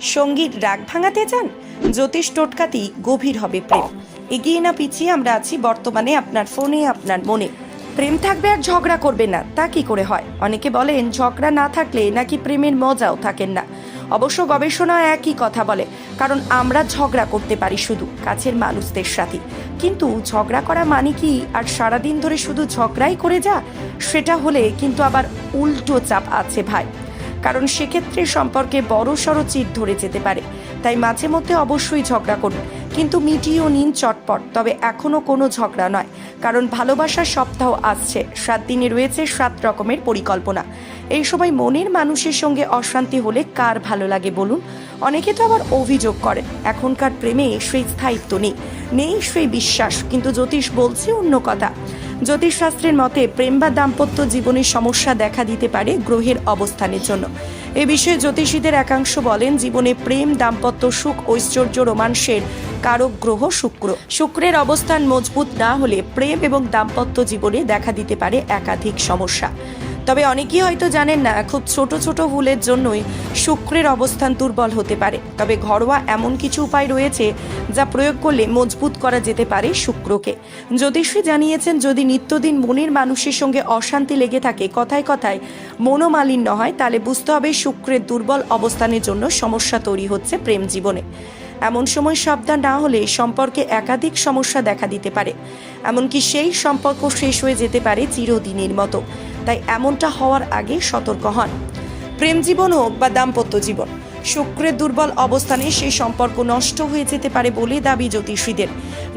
সঙ্গীর রাগ ভাঙাতে চান? জ্যোতিষ টোটকাতেই গভীর হবে প্রেম। এগিয়ে না পিছিয়ে আমরা আছি বর্তমানে আপনার ফোনে, আপনার মনে। প্রেম থাকবে আর ঝগড়া করবে না, তা কি করে হয়? অনেকে বলেন, ঝগড়া না থাকলে নাকি প্রেমের মজাও থাকেন না। অবশ্য গবেষণা একই কথা বলে, কারণ আমরা ঝগড়া করতে পারি শুধু কাছের মানুষদের সাথে। কিন্তু ঝগড়া করা মানে কি? আর সারাদিন ধরে শুধু ঝগড়াই করে যা, সেটা হলে কিন্তু আবার উল্টো চাপ আছে ভাই। কারণ সেক্ষেত্রে সম্পর্কে বড় সড়ো চিট ধরে যেতে পারে। তাই মাঝে মধ্যে অবশ্যই ঝগড়া করুন। কিন্তু মিটিয়েও নিন চটপট, তবে এখনও কোনো ঝগড়া নয়। কারণ ভালোবাসার সপ্তাহ আসছে, সাত দিনে রয়েছে সাত রকমের পরিকল্পনা। এই সময় মনের মানুষের সঙ্গে অশান্তি হলে কার ভালো লাগে বলুন? অনেকে তো আবার অভিযোগ করেন, এখনকার প্রেমে সেই স্থায়িত্ব নেই। নেই সেই বিশ্বাস, কিন্তু জ্যোতিষ বলছে অন্য কথা। জ্যোতিষশাস্ত্রের মতে প্রেম বা দাম্পত্য জীবনের সমস্যা দেখা দিতে পারে গ্রহের অবস্থানের জন্য। এ বিষয়ে জ্যোতিষীদের একাংশ বলেন, জীবনে প্রেম, দাম্পত্য, সুখ, ঐশ্বর্য, রোমাঞ্চের কারক গ্রহ শুক্র। শুক্রের অবস্থান মজবুত না হলে প্রেম এবং দাম্পত্য জীবনে দেখা দিতে পারে একাধিক সমস্যা। তবে অনেকেই হয়তো জানেন না, খুব ছোট ছোট ভুলের জন্যই শুক্রের অবস্থান দুর্বল হতে পারে। তবে ঘরোয়া এমন কিছু উপায় রয়েছে যা প্রয়োগ করলে মজবুত করা যেতে পারে শুক্রকে। জ্যোতিষী জানিয়েছেন, যদি নিত্যদিন মনের মানুষের সঙ্গে অশান্তি লেগে থাকে, কথায় কথায় মনোমালিন্য হয়, তাহলে বুঝতে হবে শুক্রের দুর্বল অবস্থানের জন্য সমস্যা তৈরি হচ্ছে প্রেম জীবনে। এমন সময় সাবধান না হলে সম্পর্কে একাধিক সমস্যা দেখা দিতে পারে। এমনকি সেই সম্পর্ক শেষ হয়ে যেতে পারে চিরদিনের মতো। তাই এমনটা হওয়ার আগে সতর্ক হন। প্রেম জীবন হোক বা দাম্পত্য জীবন, শুক্রের দুর্বল অবস্থানে সেই সম্পর্ক নষ্ট হয়ে যেতে পারে বলে দাবি জ্যোতিষীদের।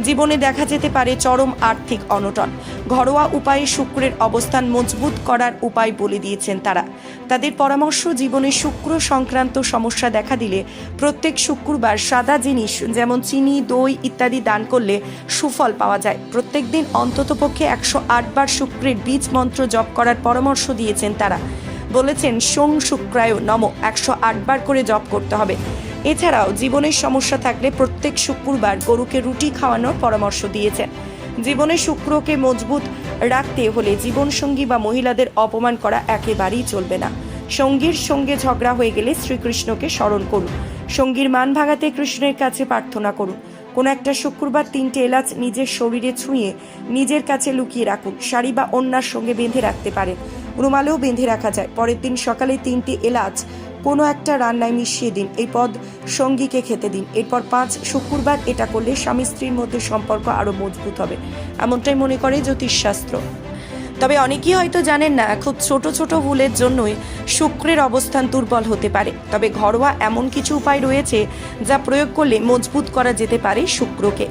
জীবনে দেখা যেতে পারে চরম আর্থিক অনটন। ঘরোয়া উপায়ে শুক্রের অবস্থান মজবুত করার উপায় বলে দিয়েছেন তারা। তাদের পরামর্শ, জীবনে শুক্র সংক্রান্ত সমস্যা দেখা দিলে প্রত্যেক শুক্রবার সাদা জিনিস, যেমন চিনি, দই ইত্যাদি দান করলে সুফল পাওয়া যায়। প্রত্যেক দিন অন্ততপক্ষে একশো আটবার শুক্রের বীজ মন্ত্র জপ করার পরামর্শ দিয়েছেন তারা। বলেছেন সোং শুক্রায় নম, একশো আটবার করে জপ করতে হবে। এছাড়াও জীবনের সমস্যা থাকলে প্রত্যেক শুক্রবার গরুকে রুটি খাওয়ানোর পরামর্শ দিয়েছেন। জীবনে শুক্রকে মজবুত রাখতে হলে জীবনসঙ্গী বা মহিলাদের অপমান করা একেবারেই চলবে না। সঙ্গীর সঙ্গে ঝগড়া হয়ে গেলে শ্রীকৃষ্ণকে স্মরণ করুন। সঙ্গীর মান ভাঙাতে কৃষ্ণের কাছে প্রার্থনা করুন। কোনো একটা শুক্রবার তিনটে এলাচ নিজের শরীরে ছুঁয়ে নিজের কাছে লুকিয়ে রাখুন। শাড়ি বা অন্যার সঙ্গে বেঁধে রাখতে পারেন। রুমালেও বেঁধে রাখা যায়। পরের দিন সকালে তিনটি এলাচ কোনো একটা রান্নায় মিশিয়ে দিন। এই পদ সঙ্গীকে খেতে দিন। এরপর পাঁচ, শুক্রবার এটা করলে স্বামী স্ত্রীর মধ্যে সম্পর্ক আরও মজবুত হবে। এমনটাই মনে করে জ্যোতিষশাস্ত্র। তবে অনেকেই হয়তো জানেন না, খুব ছোট ছোট ভুলের জন্যই শুক্রের অবস্থান দুর্বল হতে পারে। তবে ঘরোয়া এমন কিছু উপায় রয়েছে যা প্রয়োগ করলে মজবুত করা যেতে পারে শুক্রকে।